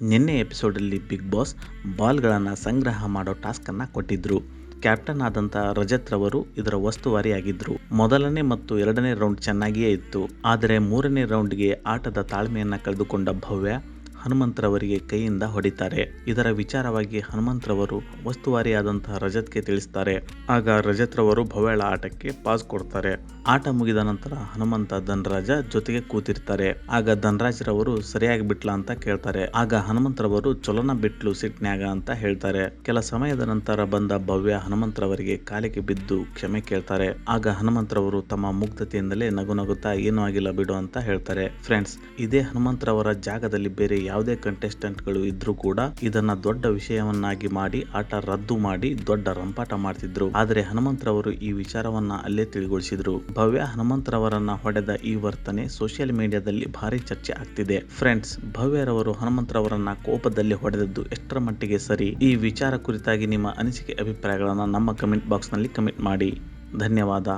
ನಿನ್ನೆ ಎಪಿಸೋಡಲ್ಲಿ big boss ಬಾಲ್ಗಳನ್ನು ಸಂಗ್ರಹ ಮಾಡೋ ಟಾಸ್ಕನ್ನು ಕೊಟ್ಟಿದ್ರು. ಕ್ಯಾಪ್ಟನ್ ಆದಂಥ ರಜತ್ ರವರು ಇದರ ವಸ್ತುವಾರಿಯಾಗಿದ್ದರು ಮೊದಲನೇ ಮತ್ತು ಎರಡನೇ ರೌಂಡ್ ಚೆನ್ನಾಗಿಯೇ ಇತ್ತು. ಆದರೆ ಮೂರನೇ ರೌಂಡ್ಗೆ ಆಟದ ತಾಳ್ಮೆಯನ್ನು ಕಳೆದುಕೊಂಡ ಭವ್ಯ ಹನುಮಂತರವರಿಗೆ ಕೈಯಿಂದ ಹೊಡಿತಾರೆ. ಇದರ ವಿಚಾರವಾಗಿ ಹನುಮಂತರವರು ವಸ್ತುವಾರಿಯಾದಂತಹ ರಜತ್ಗೆ ತಿಳಿಸ್ತಾರೆ. ಆಗ ರಜತ್ರವರು ಭವ್ಯಳ ಆಟಕ್ಕೆ ಪಾಸ್ ಕೊಡ್ತಾರೆ. ಆಟ ಮುಗಿದ ನಂತರ ಹನುಮಂತ ಧನರಾಜ ಜೊತೆಗೆ ಕೂತಿರ್ತಾರೆ. ಆಗ ಧನರಾಜರವರು ಸರಿಯಾಗಿ ಬಿಟ್ಲಾ ಅಂತ ಕೇಳ್ತಾರೆ. ಆಗ ಹನುಮಂತರವರು ಚಲನ ಬಿಟ್ಲು ಸಿಟ್ನ್ಯಾಗ ಅಂತ ಹೇಳ್ತಾರೆ. ಕೆಲ ಸಮಯದ ನಂತರ ಬಂದ ಭವ್ಯ ಹನುಮಂತರವರಿಗೆ ಕಾಲಿಗೆ ಬಿದ್ದು ಕ್ಷಮೆ ಕೇಳ್ತಾರೆ. ಆಗ ಹನುಮಂತರವರು ತಮ್ಮ ಮುಗ್ಧತೆಯಿಂದಲೇ ನಗು ನಗುತ್ತಾ, ಏನೂ ಆಗಿಲ್ಲ ಬಿಡು ಅಂತ ಹೇಳ್ತಾರೆ. ಫ್ರೆಂಡ್ಸ್, ಇದೇ ಹನುಮಂತರವರ ಜಾಗದಲ್ಲಿ ಬೇರೆ ಯಾವುದೇ ಕಂಟೆಸ್ಟೆಂಟ್ಗಳು ಇದ್ರೂ ಕೂಡ ಇದನ್ನ ದೊಡ್ಡ ವಿಷಯವನ್ನಾಗಿ ಮಾಡಿ, ಆಟ ರದ್ದು ಮಾಡಿ ದೊಡ್ಡ ರಂಪಾಟ ಮಾಡ್ತಿದ್ರು. ಆದರೆ ಹನುಮಂತರವರು ಈ ವಿಚಾರವನ್ನ ಅಲ್ಲೇ ತಿಳಿಗೊಳಿಸಿದ್ರು. ಭವ್ಯ ಹನುಮಂತರವರನ್ನ ಹೊಡೆದ ಈ ವರ್ತನೆ ಸೋಷಿಯಲ್ ಮೀಡಿಯಾದಲ್ಲಿ ಭಾರಿ ಚರ್ಚೆ ಆಗ್ತಿದೆ. ಫ್ರೆಂಡ್ಸ್ ಭವ್ಯರವರು ಹನುಮಂತರವರನ್ನ ಕೋಪದಲ್ಲಿ ಹೊಡೆದದ್ದು ಎಷ್ಟರ ಮಟ್ಟಿಗೆ ಸರಿ? ಈ ವಿಚಾರ ಕುರಿತಾಗಿ ನಿಮ್ಮ ಅನಿಸಿಕೆ, ಅಭಿಪ್ರಾಯಗಳನ್ನು ನಮ್ಮ ಕಮೆಂಟ್ ಬಾಕ್ಸ್ನಲ್ಲಿ ಕಮೆಂಟ್ ಮಾಡಿ. ಧನ್ಯವಾದ.